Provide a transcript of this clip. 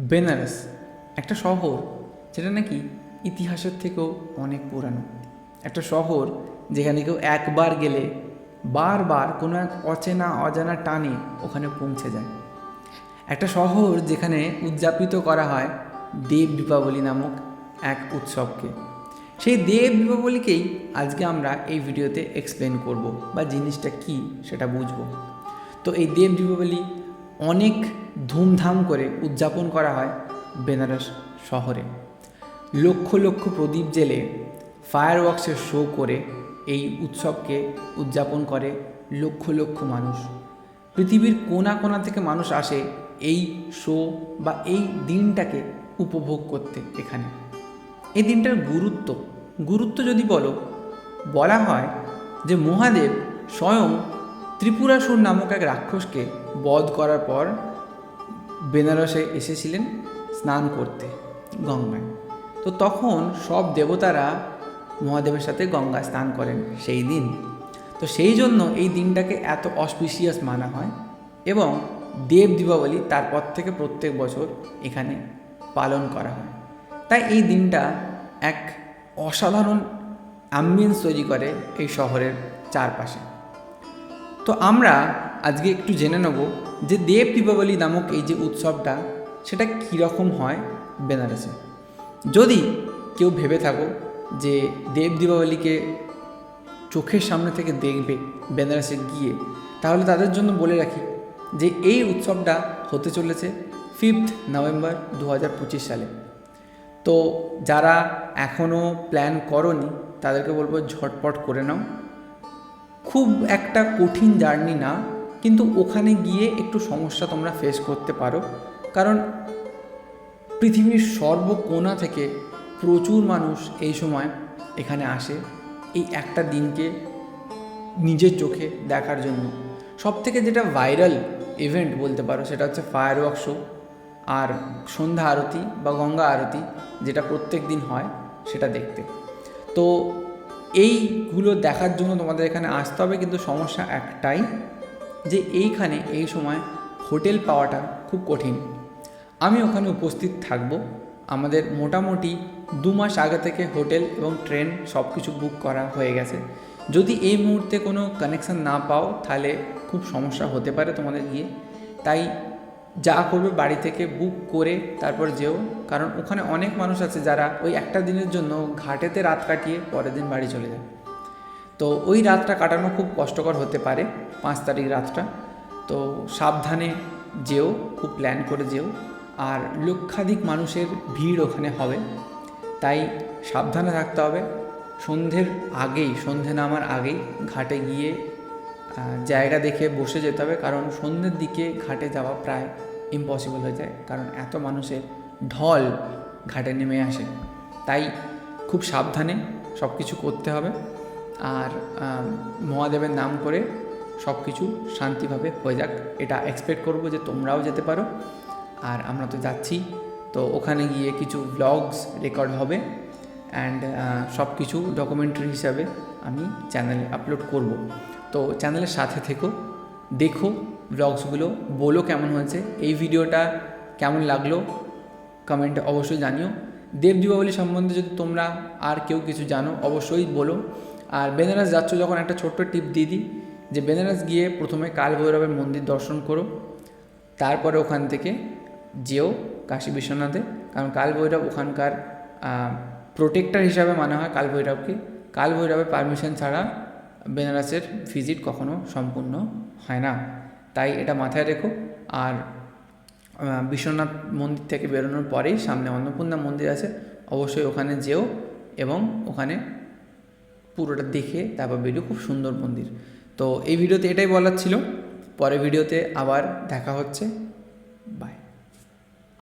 বেনারস, একটা শহর যেটা নাকি ইতিহাসের থেকেও অনেক পুরানো। একটা শহর যেখানে কেউ একবার গেলে বারবার কোনো এক অচেনা, অজানা টানে ওখানে পৌঁছে যায়। একটা শহর যেখানে উদযাপিত করা হয় দেব দীপাবলি নামক এক উৎসবকে। সেই দেব দীপাবলিকেই আজকে আমরা এই ভিডিওতে এক্সপ্লেন করব বা জিনিসটা কি সেটা বুঝব। তো এই দেব দীপাবলি অনেক ধুমধাম করে উদযাপন করা হয় বেনারস শহরে। লক্ষ লক্ষ প্রদীপ জেলে ফায়ার ওয়ার্কসের শো করে এই উৎসবকে উদযাপন করে লক্ষ লক্ষ মানুষ। পৃথিবীর কোনা কোনা থেকে মানুষ আসে এই শো বা এই দিনটাকে উপভোগ করতে এখানে। এই দিনটার গুরুত্ব গুরুত্ব যদি বলো, বলা হয় যে মহাদেব স্বয়ং ত্রিপুরাসুর নামক এক রাক্ষসকে বধ করার পর বেনারসে এসেছিলেন স্নান করতে গঙ্গায়। তো তখন সব দেবতারা মহাদেবের সাথে গঙ্গা স্নান করেন সেই দিন। তো সেই জন্য এই দিনটাকে এত অসপিসিয়াস মানা হয় এবং দেব দীপাবলি তারপর থেকে প্রত্যেক বছর এখানে পালন করা হয়। তাই এই দিনটা এক অসাধারণ অ্যাম্বিয়েন্স তৈরি করে এই শহরের চারপাশে। তো আমরা আজকে একটু জেনে নেব যে দেব দীপাবলি নামক এই যে উৎসবটা, সেটা কীরকম হয় বেনারসে। যদি কেউ ভেবে থাকো যে দেব দীপাবলিকে চোখের সামনে থেকে দেখবে বেনারসে গিয়ে, তাহলে তাদের জন্য বলে রাখি যে এই উৎসবটা হতে চলেছে ফিফথ নভেম্বর দু হাজার পঁচিশ সালে। তো যারা এখনও প্ল্যান করনি, তাদেরকে বলব ঝটপট করে নাও। খুব একটা কঠিন জার্নি না, কিন্তু ওখানে গিয়ে একটু সমস্যা তোমরা ফেস করতে পারো। কারণ পৃথিবীর সর্বকোণা থেকে প্রচুর মানুষ এই সময় এখানে আসে, এই একটা দিনকে নিজের চোখে দেখার জন্য। সব থেকে যেটা ভাইরাল ইভেন্ট বলতে পারো সেটা হচ্ছে ফায়ার ওয়ার্ক শো আর সন্ধ্যা আরতি বা গঙ্গা আরতি যেটা প্রত্যেক দিন হয় সেটা দেখতে। তো এইগুলো দেখার জন্য তোমাদের এখানে আসতে হবে, কিন্তু সমস্যা একটাই যে এইখানে এই সময় হোটেল পাওয়াটা খুব কঠিন। আমি ওখানে উপস্থিত থাকব। আমাদের মোটামুটি দু মাস আগে থেকে হোটেল এবং ট্রেন সব কিছু বুক করা হয়ে গেছে। যদি এই মুহূর্তে কোনো কানেকশান না পাও, তাহলে খুব সমস্যা হতে পারে তোমাদের গিয়ে। তাই যা করবে বাড়ি থেকে বুক করে তারপর যেও। কারণ ওখানে অনেক মানুষ আছে যারা ওই একটা দিনের জন্য ঘাটেতে রাত কাটিয়ে পরের দিন বাড়ি চলে যায়। তো ওই রাতটা কাটানো খুব কষ্টকর হতে পারে, পাঁচ তারিখ রাতটা। তো সাবধানে যেও, খুব প্ল্যান করে যেও। আর লক্ষাধিক মানুষের ভিড় ওখানে হবে। তাই সাবধানে থাকতে হবে। সন্ধ্যের আগেই, সন্ধে নামার আগেই ঘাটে গিয়ে জায়গা দেখে বসে যেতে হবে, কারণ সন্ধ্যের দিকে ঘাটে যাওয়া প্রায় ইম্পসিবল হয়ে যায়, কারণ এত মানুষের ঢল ঘাটে নেমে আসে। তাই খুব সাবধানে সব কিছু করতে হবে আর মহাদেবের নাম করে সব কিছু শান্তিভাবে হয়ে যাক। এটা এক্সপেক্ট করব যে তোমরাও যেতে পারো। আর আমরা তো যাচ্ছি, তো ওখানে গিয়ে কিছু ব্লগস রেকর্ড হবে অ্যান্ড সব কিছু ডকুমেন্টারি হিসাবে আমি চ্যানেলে আপলোড করব। তো চ্যানেলের সাথে থেকো, দেখো ব্লগসগুলো বলো কেমন হয়েছে, এই ভিডিওটা কেমন লাগল কমেন্টে অবশ্যই জানিও। দেব দীপাবলি সম্বন্ধে যদি তোমরা আর কেউ কিছু জানো, অবশ্যই বলো। আর বেনারস যাচ্ছ যখন, একটা ছোট্ট টিপ দিয়ে দিই যে বেনারস গিয়ে প্রথমে কাল ভৈরবের মন্দির দর্শন করো, তারপরে ওখান থেকে যেও কাশী বিশ্বনাথে, কারণ কাল ভৈরব ওখানকার প্রোটেক্টর হিসাবে মানা হয় কাল ভৈরবকে কাল পারমিশন ছাড়া বেনারসের ভিজিট কখনো সম্পূর্ণ হয় না। তাই এটা মাথায় রেখো। আর বিশ্বনাথ মন্দির থেকে বেরোনোর পরেই সামনে অন্নপূর্ণা মন্দির আছে। অবশ্যই ওখানে যেও এবং ওখানে পুরোটা দেখে তারপর বেরিয়ে খুব সুন্দর মন্দির। তো এই ভিডিওতে এটাই বলার ছিল। পরের ভিডিওতে আবার দেখা হচ্ছে। বাই